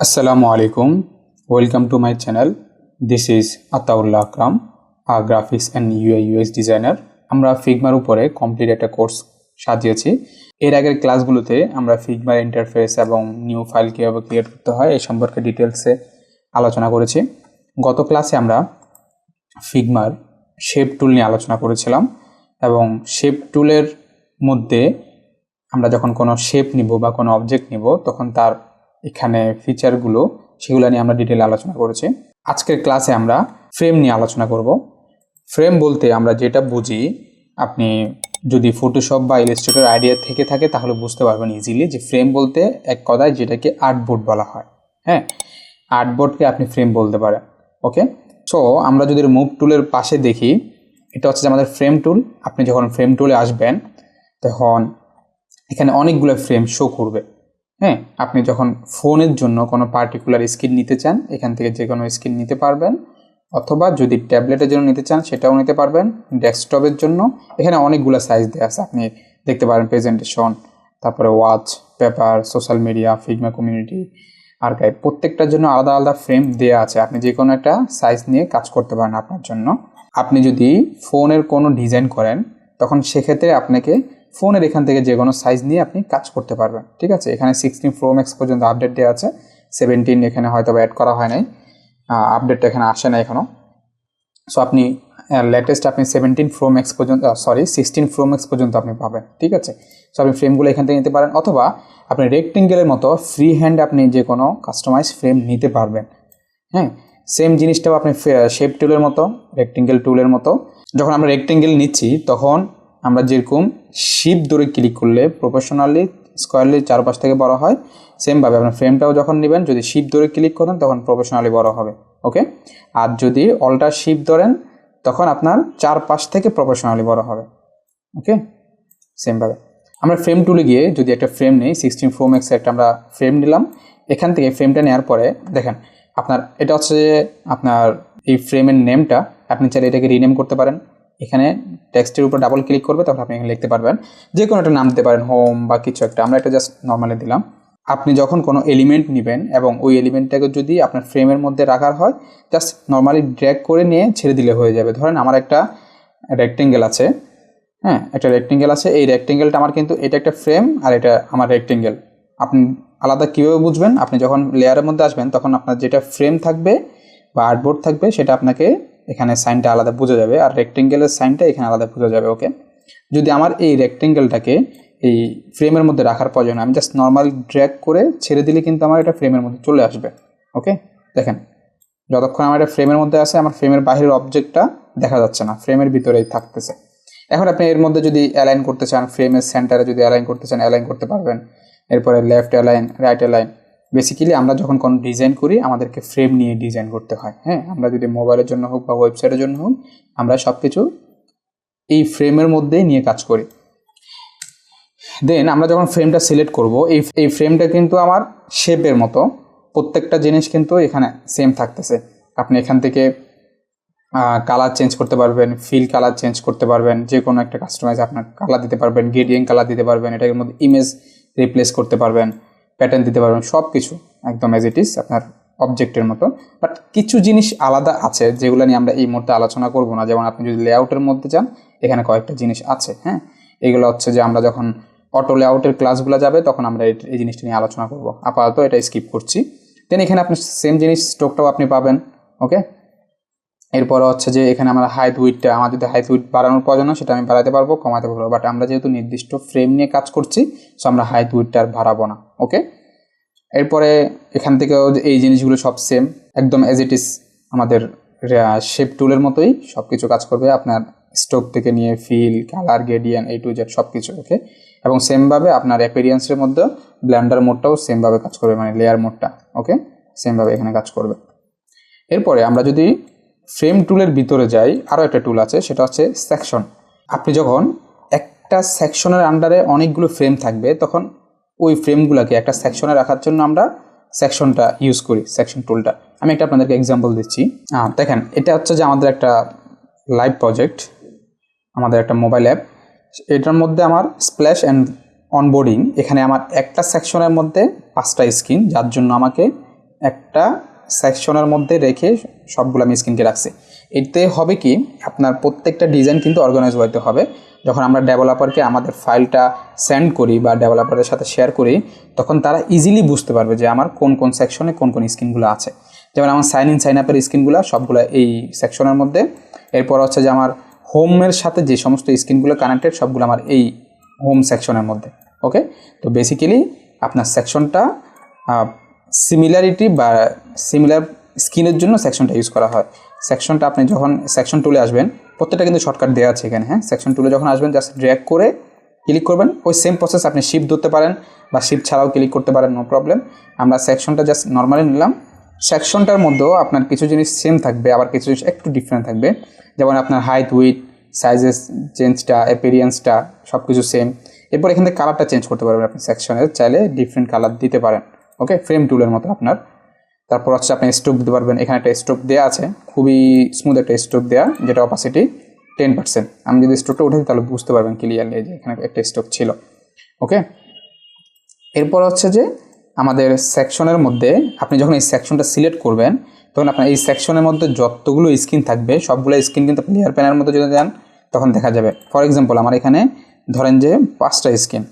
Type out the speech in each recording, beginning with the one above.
Assalamu alaikum. Welcome to my channel. This is Ataullah Akram, a graphics and UI UX designer. আমরা ফিগমার উপরে complete একটা course সাজিয়েছি এর আগের ক্লাসগুলোতে আমরা ফিগমার ইন্টারফেস এবং নিউ ফাইল কীভাবে ক্রিয়েট করতে হয় এই সম্পর্কে ডিটেলসে আলোচনা করেছি গত ক্লাসে আমরা ফিগমার শেপ টুল নিয়ে আলোচনা করেছিলাম এবং শেপ টুলের মধ্যে আমরা যখন কোনো শেপ নিব বা কোনো অবজেক্ট নিব তখন তার এখানে ফিচারগুলো সেগুলো নিয়ে আমরা ডিটেল আলোচনা করেছি। আজকের ক্লাসে আমরা ফ্রেম নিয়ে আলোচনা করব। ফ্রেম বলতে আমরা যেটা বুঝি, আপনি যদি ফটোশপ বা ইলাস্ট্রেটর আইডিয়া থেকে থাকে, তাহলে বুঝতে পারবেন ইজিলি যে ফ্রেম বলতে এক কথায় যেটাকে আর্টবোর্ড বলা হয়। হ্যাঁ? আর্টবোর্ডকে আপনি ফ্রেম বলতে পারেন। ওকে সো আমরা যদি মুভ টুলের পাশে দেখি, এটা হচ্ছে যে আমাদের ফ্রেম টুল আপনি যখন ফ্রেম টুলে আসবেন, তখন এখানে অনেকগুলো ফ্রেম শো করবে। হ্যাঁ আপনি যখন ফোনের জন্য কোনো পার্টিকুলার স্ক্রিন নিতে চান, এখান থেকে যে কোনো স্ক্রিন নিতে পারবেন, অথবা যদি ট্যাবলেটের জন্য নিতে চান, সেটাও নিতে পারবেন ডেস্কটপের জন্য। এখানে অনেকগুলো সাইজ দেওয়া আছে, আপনি দেখতে পারেন প্রেজেন্টেশন তারপরে watch paper social media Figma community archive প্রত্যেকটার জন্য আলাদা আলাদা ফ্রেম দেওয়া আছে। আপনি যে কোনো একটা সাইজ নিয়ে কাজ করতে পারেন আপনার জন্য। আপনি যদি ফোনের কোনো ডিজাইন করেন, তখন সেক্ষেত্রে আপনাকে ফোনের এখান থেকে যে কোনো সাইজ নিয়ে আপনি কাজ করতে পারবেন, ঠিক আছে? এখানে সিক্সটিন প্রো ম্যাক্স পর্যন্ত আপডেট দেওয়া আছে সেভেন্টিন এখানে হয়তো অ্যাড করা হয় নাই আপডেটটা এখানে আসে না এখনও সো আপনি লেটেস্ট আপনি সেভেন্টিন প্রো ম্যাক্স পর্যন্ত সরি সিক্সটিন প্রো ম্যাক্স পর্যন্ত আপনি পাবেন, ঠিক আছে? সো আপনি ফ্রেমগুলো এখান থেকে নিতে পারেন, অথবা আপনি রেক্টেঙ্গেলের মতো ফ্রি হ্যান্ড আপনি যে কোনো কাস্টমাইজ ফ্রেম নিতে পারবেন হ্যাঁ? সেম জিনিসটাও আপনি শেপ টুলের মতো রেক্টেঙ্গেল টুলের মতো। যখন আমরা রেক্টেঙ্গেল নিচ্ছি, তখন আমরা যেরকম শিপ দূরে ক্লিক করলে প্রফেশনালি স্কোয়ারলি চারপাশ থেকে বড় হয়। সেমভাবে আপনার ফ্রেমটাও যখন নেবেন, যদি শিপ ধরে ক্লিক করেন, তখন প্রফেশনালি বড় হবে ওকে আর যদি অল্টার শিপ ধরেন, তখন আপনার চারপাশ থেকে প্রফেশনালি বড় হবে ওকে সেমভাবে আমরা ফ্রেম টুলে গিয়ে যদি একটা ফ্রেম নেই সিক্সটিন ফোর ম্যাক্সের একটা আমরা ফ্রেম নিলাম, এখান থেকে ফ্রেমটা নেওয়ার পরে দেখেন, আপনার এটা হচ্ছে আপনার এই ফ্রেমের নেমটা আপনি চাইলে এটাকে রিনেম করতে পারেন। এখানে টেক্সটের উপর ডাবল ক্লিক করবে তখন আপনি এখানে লিখতে পারবেন। যে কোনো একটা নাম দিতে পারেন হোম বা কিছু একটা। আমরা একটা জাস্ট নর্মালি দিলাম। আপনি যখন কোনো এলিমেন্ট নেবেন এবং ওই এলিমেন্টটাকে যদি আপনার ফ্রেমের মধ্যে রাখার হয় জাস্ট নর্মালি ড্র্যাগ করে নিয়ে ছেড়ে দিলে হয়ে যাবে। ধরেন আমার একটা রেক্টেঙ্গেল আছে। হ্যাঁ একটা রেক্টেঙ্গেল আছে। এই রেক্টেঙ্গেলটা আমার কিন্তু এটা একটা ফ্রেম আর এটা আমার রেক্টেঙ্গেল আপনি আলাদা কীভাবে বুঝবেন? আপনি যখন লেয়ারের মধ্যে আসবেন, তখন আপনার যেটা ফ্রেম থাকবে বা আর্টবোর্ড থাকবে, সেটা আপনাকে এখানে সাইনটা আলাদা বোঝা যাবে আর রেক্টেঙ্গেলের সাইনটা এখানে আলাদা বোঝা যাবে ওকে যদি আমার এই রেক্টেঙ্গেলটাকে এই ফ্রেমের মধ্যে রাখার প্রয়োজন আমি জাস্ট নর্মাল ড্র্যাগ করে ছেড়ে দিলে কিন্তু আমার এটা ফ্রেমের মধ্যে চলে আসবে ওকে দেখেন, যতক্ষণ আমার এটা ফ্রেমের মধ্যে আছে, আমার ফ্রেমের বাইরের অবজেক্টটা দেখা যাচ্ছে না ফ্রেমের ভিতরেই থাকতেছে। এখন আপনি এর মধ্যে যদি অ্যালাইন করতে চান ফ্রেমের সেন্টারে যদি অ্যালাইন করতে চান অ্যালাইন করতে পারবেন। এরপরে left align right align basically আমরা যখন কোনো ডিজাইন করি, আমাদেরকে ফ্রেম নিয়ে ডিজাইন করতে হয় হ্যাঁ? আমরা যদি মোবাইলের জন্য হোক বা ওয়েবসাইটের জন্য হোক, আমরা সব কিছু এই ফ্রেমের মধ্যেই নিয়ে কাজ করি। দেন আমরা যখন ফ্রেমটা সিলেক্ট করব, এই এই ফ্রেমটা কিন্তু আমার শেপের মতো। প্রত্যেকটা জিনিস কিন্তু এখানে সেম থাকতেছে। আপনি এখান থেকে কালার চেঞ্জ করতে পারবেন ফিল কালার চেঞ্জ করতে পারবেন যে কোনো একটা কাস্টমাইজ আপনার কালার দিতে পারবেন গেডিয়ান কালার দিতে পারবেন, এটার মধ্যে ইমেজ রিপ্লেস করতে পারবেন। প্যাটার্ন দিতে পারবেন সব কিছু একদম অ্যাজ ইট ইজ আপনার অবজেক্টের মতো। বাট কিছু জিনিস আলাদা আছে যেগুলো নিয়ে আমরা এই মুহূর্তে আলোচনা করব না। যেমন আপনি যদি লেআউটের মধ্যে যান, এখানে কয়েকটা জিনিস আছে হ্যাঁ? এগুলো হচ্ছে যে আমরা যখন অটো লেআউটের ক্লাসগুলো যাবে, তখন আমরা এই জিনিসটা নিয়ে আলোচনা করব। আপাতত এটা স্কিপ করছি। দেন এখানে আপনি সেম জিনিস স্টোকটাও আপনি পাবেন ওকে এরপর হচ্ছে যে এখানে আমরা হাইট উইটটা আমার যদি হাইট উইট বাড়ানোর প্রয়োজন সেটা আমি বাড়াতে পারব, কমাতে পারব। বাট আমরা যেহেতু নির্দিষ্ট ফ্রেম নিয়ে কাজ করছি সো আমরা হাইট উইটটা আর বাড়াবো না। ওকে এরপরে এখান থেকেও এই জিনিসগুলো সব সেম একদম অ্যাজ ইট ইজ আমাদের শেপ টুলের মতোই সব কিছু কাজ করবে আপনার স্টোক থেকে নিয়ে ফিল কালার গেডিয়ান এই টু জেড সব কিছু ওকে এবং সেমভাবে আপনার অ্যাপিরিয়েন্সের মধ্যে ব্ল্যান্ডার মোডটাও সেমভাবে কাজ করবে মানে লেয়ার মোডটা ওকে সেমভাবে এখানে কাজ করবে। এরপরে আমরা যদি ফ্রেম টুলের ভিতরে যাই আরও একটা টুল আছে, সেটা হচ্ছে সেকশন আপনি যখন একটা সেকশনের আন্ডারে অনেকগুলো ফ্রেম থাকবে, তখন ওই ফ্রেমগুলোকে একটা সেকশনে রাখার জন্য আমরা সেকশনটা ইউজ করি সেকশন টুলটা আমি একটা আপনাদেরকে এক্সাম্পল দিচ্ছি। দেখেন, এটা হচ্ছে যে আমাদের একটা লাইভ প্রজেক্ট আমাদের একটা মোবাইল অ্যাপ এটার মধ্যে আমার স্প্ল্যাশ অ্যান্ড অনবোর্ডিং এখানে আমার একটা সেকশনের মধ্যে পাঁচটা স্ক্রিন যার জন্য আমাকে একটা সেকশনের মধ্যে রেখে সবগুলো আমি স্ক্রিনকে রাখছি। এতে হবে কি, আপনার প্রত্যেকটা ডিজাইন কিন্তু অর্গানাইজ হইতে হবে। যখন আমরা ডেভেলপারকে আমাদের ফাইলটা সেন্ড করি বা ডেভেলপারের সাথে শেয়ার করি, তখন তারা ইজিলি বুঝতে পারবে যে আমার কোন কোন সেকশনে কোন কোন স্ক্রিনগুলো আছে। যেমন আমার সাইন ইন সাইন আপের স্ক্রিনগুলো সবগুলো এই সেকশনের মধ্যে। এরপর হচ্ছে যে আমার হোমের সাথে যে সমস্ত স্ক্রিনগুলো কানেক্টেড সবগুলো আমার এই হোম সেকশনের মধ্যে। ওকে তো বেসিক্যালি আপনার সেকশনটা সিমিলারিটি বা সিমিলার স্কিনের জন্য সেকশনটা ইউজ করা হয়। সেকশনটা আপনি যখন, সেকশন টুলে আসবেন, প্রত্যেকটা কিন্তু শর্টকাট দেওয়া আছে এখানে হ্যাঁ? সেকশন টুলে যখন আসবেন জাস্ট ড্র্যাগ করে ক্লিক করবেন, ওই সেম প্রসেস আপনি শিপ ধরতে পারেন বা শিপ ছাড়াও ক্লিক করতে পারেন নো প্রবলেম আমরা সেকশনটা জাস্ট নর্মালি নিলাম। সেকশনটার মধ্যেও আপনার কিছু জিনিস সেম থাকবে, আবার কিছু জিনিস একটু ডিফারেন্ট থাকবে। যেমন আপনার হাইট উইথ সাইজেস চেঞ্জটা অ্যাপিরিয়েন্সটা সব কিছু সেম এরপর এখান থেকে কালারটা চেঞ্জ করতে পারবেন আপনি সেকশনের, চাইলে ডিফারেন্ট কালার দিতে পারেন। ওকে ফ্রেম টুলের মতো আপনার। তারপর হচ্ছে আপনি স্টোক দিতে পারবেন। এখানে একটা স্টোক দেওয়া আছে। খুবই স্মুথ একটা স্টোক দেওয়া যেটা অপাসিটি টেন পার্সেন্ট আমি যদি স্টোকটা উঠে তাহলে বুঝতে পারবেন ক্লিয়ারলি যে এখানে একটা স্টোক ছিল। ওকে এরপর হচ্ছে যে আমাদের সেকশনের মধ্যে আপনি যখন এই সেকশনটা সিলেক্ট করবেন, তখন আপনার এই সেকশনের মধ্যে যতগুলো স্ক্রিন থাকবে, সবগুলো স্ক্রিন কিন্তু আপনি লেয়ার প্যানের মধ্যে যদি যান তখন দেখা যাবে। ফর এক্সাম্পল আমার এখানে ধরেন যে পাঁচটা স্ক্রিন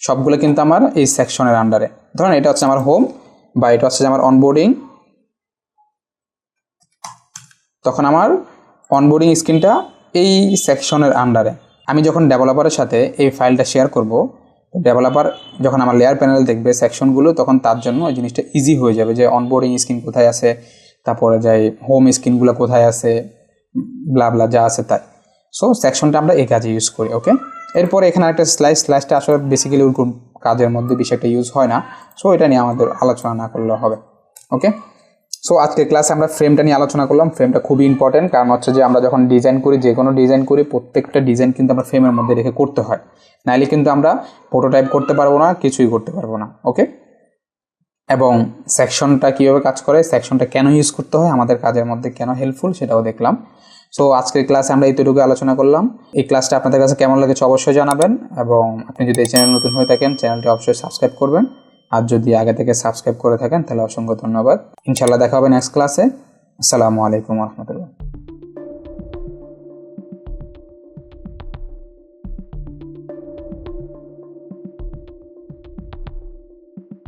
সবগুলো কিন্তু আমার এই সেকশনের আন্ডারে ধরেন এটা হচ্ছে আমার হোম বা এটা হচ্ছে যে আমার অনবোর্ডিং তখন আমার অনবোর্ডিং স্ক্রিনটা এই সেকশনের আন্ডারে আমি যখন ডেভেলপারের সাথে এই ফাইলটা শেয়ার করব ডেভেলপার যখন আমার লেয়ার প্যানেল দেখবে সেকশনগুলো তখন তার জন্য ওই জিনিসটা ইজি হয়ে যাবে যে অনবোর্ডিং স্ক্রিন কোথায় আছে, তারপরে যাই হোম স্ক্রিনগুলো কোথায় আছে ব্লা ব্লা যা আছে তাই। সো সেকশনটা আমরা এই কাজে ইউজ করি ওকে এরপরে এখানে একটা স্লাইস স্লাইসটা আসলে বেসিক্যালি ওরকম কাজের মধ্যে একটা ইউজ হয় না। সো এটা নিয়ে আমাদের আলোচনা না করলেও হবে। ওকে সো আজকের ক্লাসে আমরা ফ্রেমটা নিয়ে আলোচনা করলাম। ফ্রেমটা খুবই ইম্পর্টেন্ট কারণ হচ্ছে যে আমরা যখন ডিজাইন করি, যে কোনো ডিজাইন করি, প্রত্যেকটা ডিজাইন কিন্তু আমরা ফ্রেমের মধ্যে রেখে করতে হয়। নাইলে কিন্তু আমরা প্রোটোটাইপ করতে পারব না, কিছুই করতে পারব না। ওকে এবং সেকশনটা কীভাবে কাজ করে সেকশনটা কেন ইউজ করতে হয়, আমাদের কাজের মধ্যে কেন হেল্পফুল সেটাও দেখলাম। সো আজকের ক্লাসে আমরা এইটুকু আলোচনা করলাম। এই ক্লাসটা আপনাদের কাছে কেমন লেগেছে অবশ্যই জানাবেন এবং আপনি যদি এই চ্যানেল নতুন হয়ে থাকেন চ্যানেলটি অবশ্যই সাবস্ক্রাইব করবেন। আর যদি আগে থেকে সাবস্ক্রাইব করে থাকেন, তাহলে অসংখ্য ধন্যবাদ। ইনশাল্লাহ দেখা হবে নেক্সট ক্লাসে আসসালামু আলাইকুম রহমতুল্লাহ।